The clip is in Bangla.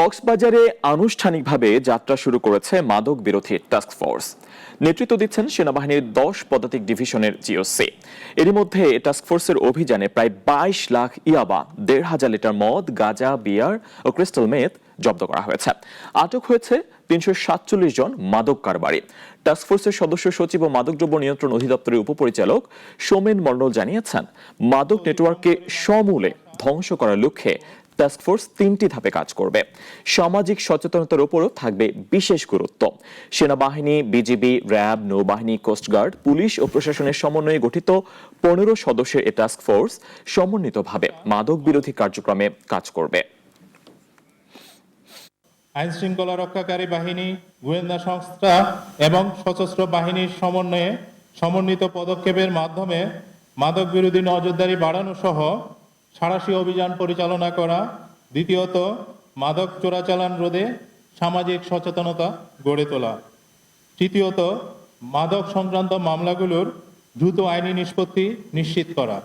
কক্সবাজারে আনুষ্ঠানিকভাবে যাত্রা শুরু করেছে মাদক বিরোধী টাস্ক ফোর্স নেতৃত্ব দিচ্ছেন সেনাবাহিনীর দশ পদাতিক ডিভিশনের জিওসি এরই মধ্যে টাস্ক ফোর্সের অভিযানে প্রায় বাইশ লাখ ইয়াবা, দেড় হাজার লিটার মদ, গাঁজা, বিয়ার ও ক্রিস্টাল মেথ জব্দ করা হয়েছে। আটক হয়েছে তিনশো সাতচল্লিশ জন মাদক কারবারি। টাস্ক ফোর্সের সদস্য সচিব ও মাদকদ্রব্য নিয়ন্ত্রণ অধিদপ্তরের উপপরিচালক সোমেন মণ্ডল জানিয়েছেন, মাদক নেটওয়ার্ককে সমূলে ধ্বংস করার লক্ষ্যে টাস্ক ফোর্স তিনটি ধাপে কাজ করবে। সামাজিক সচেতনতার উপরও থাকবে বিশেষ গুরুত্ব। সেনাবাহিনী, বিজিবি, র্যাব, নৌবাহিনী কোস্টগার্ড পুলিশ ও প্রশাসনের সমন্বয়ে গঠিত পনেরো সদস্যের এ টাস্ক ফোর্স সমন্বিতভাবে মাদক বিরোধী কার্যক্রমে কাজ করবে। আইন শৃঙ্খলা রক্ষাকারী বাহিনী, গোয়েন্দা সংস্থা এবং সশস্ত্র বাহিনীর সমন্বয়ে সমন্বিত পদক্ষেপের মাধ্যমে মাদক বিরোধী নজরদারি বাড়ানো সহ সাঁড়াশি অভিযান পরিচালনা করা, দ্বিতীয়ত, মাদক চোরাচালান রোধে সামাজিক সচেতনতা গড়ে তোলা। তৃতীয়ত, মাদক সংক্রান্ত মামলাগুলোর দ্রুত আইনি নিষ্পত্তি নিশ্চিত করা।